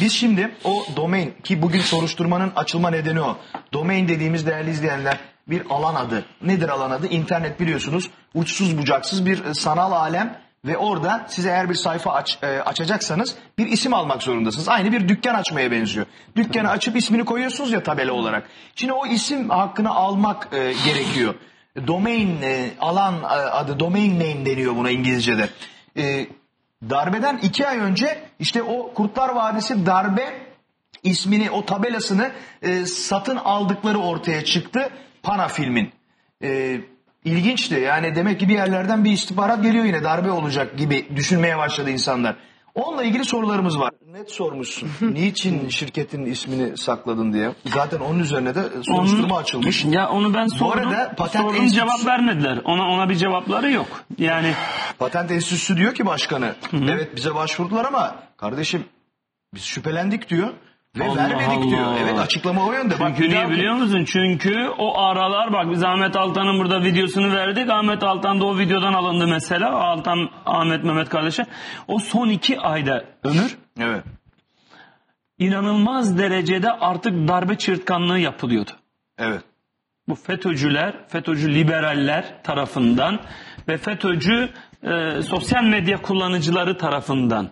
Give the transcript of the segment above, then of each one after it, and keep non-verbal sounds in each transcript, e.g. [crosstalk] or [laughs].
Biz şimdi o domain ki bugün soruşturmanın açılma nedeni o. Domain dediğimiz değerli izleyenler bir alan adı. Nedir alan adı? İnternet biliyorsunuz uçsuz bucaksız bir e, sanal alem ve orada size eğer bir sayfa aç, e, açacaksanız bir isim almak zorundasınız. Aynı bir dükkan açmaya benziyor. Dükkanı açıp ismini koyuyorsunuz ya tabela olarak. Şimdi o isim hakkını almak e, gerekiyor. Domain e, alan e, adı domain name deniyor buna İngilizce'de. E, darbeden iki ay önce işte o Kurtlar Vadisi darbe ismini o tabelasını e, satın aldıkları ortaya çıktı Pana filmin. E, ilginçti yani demek ki bir yerlerden bir istihbarat geliyor yine darbe olacak gibi düşünmeye başladı insanlar. Onunla ilgili sorularımız var. Net sormuşsun. [laughs] Niçin şirketin ismini sakladın diye. Zaten onun üzerine de soruşturma Onu- açılmış. Ya onu ben sordum. arada patent sordum enstitüsü- cevap vermediler. Ona ona bir cevapları yok. Yani Patent Enstitüsü diyor ki başkanı evet bize başvurdular ama kardeşim biz şüphelendik diyor ve Allah vermedik Allah. diyor. Evet açıklama o yönde. Bak, Çünkü niye biliyor musun? Çünkü o aralar bak biz Ahmet Altan'ın burada videosunu verdik. Ahmet Altan da o videodan alındı mesela. Altan Ahmet Mehmet kardeşe. O son iki ayda ömür Evet. inanılmaz derecede artık darbe çırtkanlığı yapılıyordu. Evet. Bu FETÖ'cüler, FETÖ'cü liberaller tarafından ve FETÖ'cü e, sosyal medya kullanıcıları tarafından,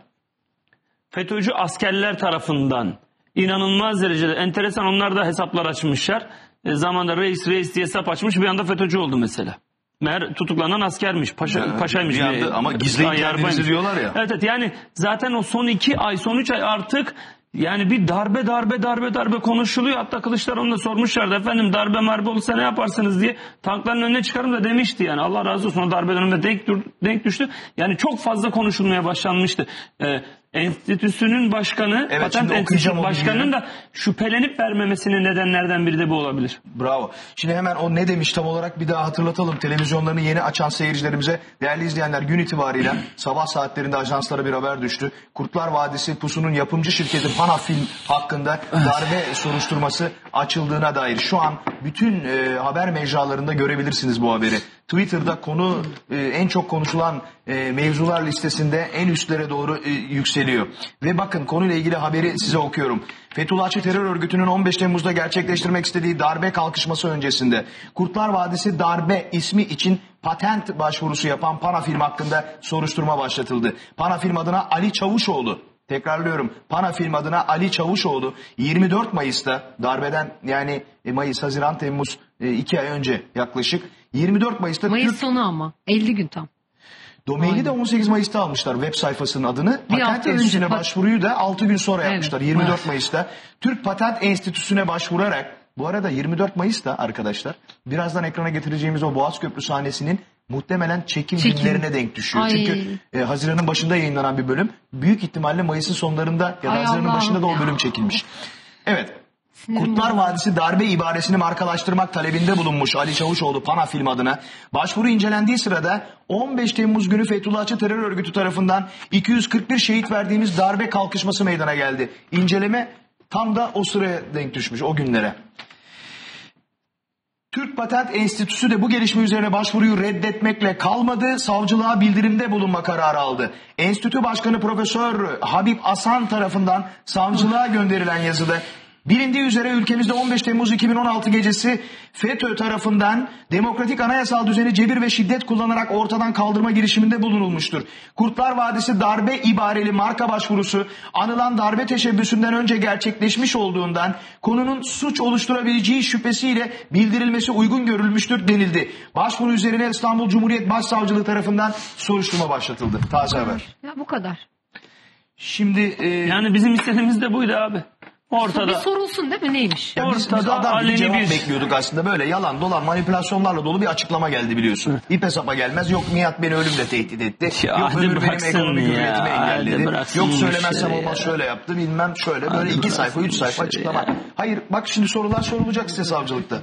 FETÖ'cü askerler tarafından inanılmaz derecede enteresan onlar da hesaplar açmışlar. E, zamanda reis reis diye hesap açmış bir anda FETÖ'cü oldu mesela. Meğer tutuklanan askermiş, paşa, Ya, paşaymış. bir anda ama gizleyin kendinizi diyorlar ya. Evet, evet yani zaten o son iki ay, son üç ay artık yani bir darbe darbe darbe darbe konuşuluyor. Hatta Kılıçdaroğlu'na da sormuşlardı efendim darbe marbe olursa ne yaparsınız diye. Tankların önüne çıkarım da demişti yani. Allah razı olsun o darbe döneminde denk, denk düştü. Yani çok fazla konuşulmaya başlanmıştı. Ee, enstitüsünün başkanı, Evet, patent şimdi okuyacağım enstitüsü o başkanının da şüphelenip vermemesinin nedenlerden biri de bu olabilir. Bravo. Şimdi hemen o ne demiş tam olarak bir daha hatırlatalım. Televizyonlarını yeni açan seyircilerimize değerli izleyenler gün itibariyle [clears throat] sabah saatlerinde ajanslara bir haber düştü. Kurtlar Vadisi Pusu'nun yapımcı şirketi Panafilm hakkında darbe soruşturması açıldığına dair şu an bütün e, haber mecralarında görebilirsiniz bu haberi. Twitter'da konu e, en çok konuşulan e, mevzular listesinde en üstlere doğru e, yükseliyor. Ve bakın konuyla ilgili haberi size okuyorum. Fethullahçı terör örgütünün 15 Temmuz'da gerçekleştirmek istediği darbe kalkışması öncesinde Kurtlar Vadisi darbe ismi için patent başvurusu yapan Panafilm hakkında soruşturma başlatıldı. Panafilm adına Ali Çavuşoğlu Tekrarlıyorum. Panafilm adına Ali Çavuşoğlu 24 Mayıs'ta darbeden yani e, Mayıs, Haziran, Temmuz 2 ay önce yaklaşık 24 Mayıs'ta Mayıs Türk sonu ama 50 gün tam. domaini de 18 Mayıs'ta almışlar web sayfasının adını. Bir Patent önce Enstitüsü'ne başvuruyu da 6 gün sonra Evet. yapmışlar 24 Mayıs'ta. Türk Patent Enstitüsü'ne başvurarak bu arada 24 Mayıs'ta arkadaşlar birazdan ekrana getireceğimiz o Boğaz Köprü sahnesinin muhtemelen çekim, Çekim. günlerine denk düşüyor. Ay. Çünkü e, Haziran'ın başında yayınlanan bir bölüm. Büyük ihtimalle Mayıs'ın sonlarında ya da Ay Haziran'ın başında da o bölüm çekilmiş. Evet. Sinirim Kurtlar. Vadisi darbe ibaresini markalaştırmak talebinde bulunmuş Ali Çavuşoğlu Pana film adına. Başvuru incelendiği sırada 15 Temmuz günü Fethullahçı terör örgütü tarafından 241 şehit verdiğimiz darbe kalkışması meydana geldi. İnceleme tam da o sıraya denk düşmüş o günlere. Türk Patent Enstitüsü de bu gelişme üzerine başvuruyu reddetmekle kalmadı, savcılığa bildirimde bulunma kararı aldı. Enstitü Başkanı Profesör Habib Asan tarafından savcılığa gönderilen yazıda Bilindiği üzere ülkemizde 15 Temmuz 2016 gecesi FETÖ tarafından demokratik anayasal düzeni cebir ve şiddet kullanarak ortadan kaldırma girişiminde bulunulmuştur. Kurtlar Vadisi darbe ibareli marka başvurusu anılan darbe teşebbüsünden önce gerçekleşmiş olduğundan konunun suç oluşturabileceği şüphesiyle bildirilmesi uygun görülmüştür denildi. Başvuru üzerine İstanbul Cumhuriyet Başsavcılığı tarafından soruşturma başlatıldı. Taze haber. Ya bu kadar. Şimdi e, Yani bizim istediğimiz de buydu abi. Bir Ortada sorulsun değil mi neymiş? Ya biz, biz Ortada adam aleni cevap bir- bekliyorduk aslında. Böyle yalan dolan manipülasyonlarla dolu bir açıklama geldi biliyorsun. İpe sapa gelmez. Yok Nihat beni ölümle tehdit etti. Ya Yok hadi öbür benim bıraksın ekonomik ya, üretimi hadi engelledi. bıraksın Yok bu söylemezsem işleri olmaz ya. şöyle yaptı bilmem şöyle. Böyle Hadi iki sayfa üç bu sayfa işleri açıklama. ya. Hayır bak şimdi sorular sorulacak size savcılıkta.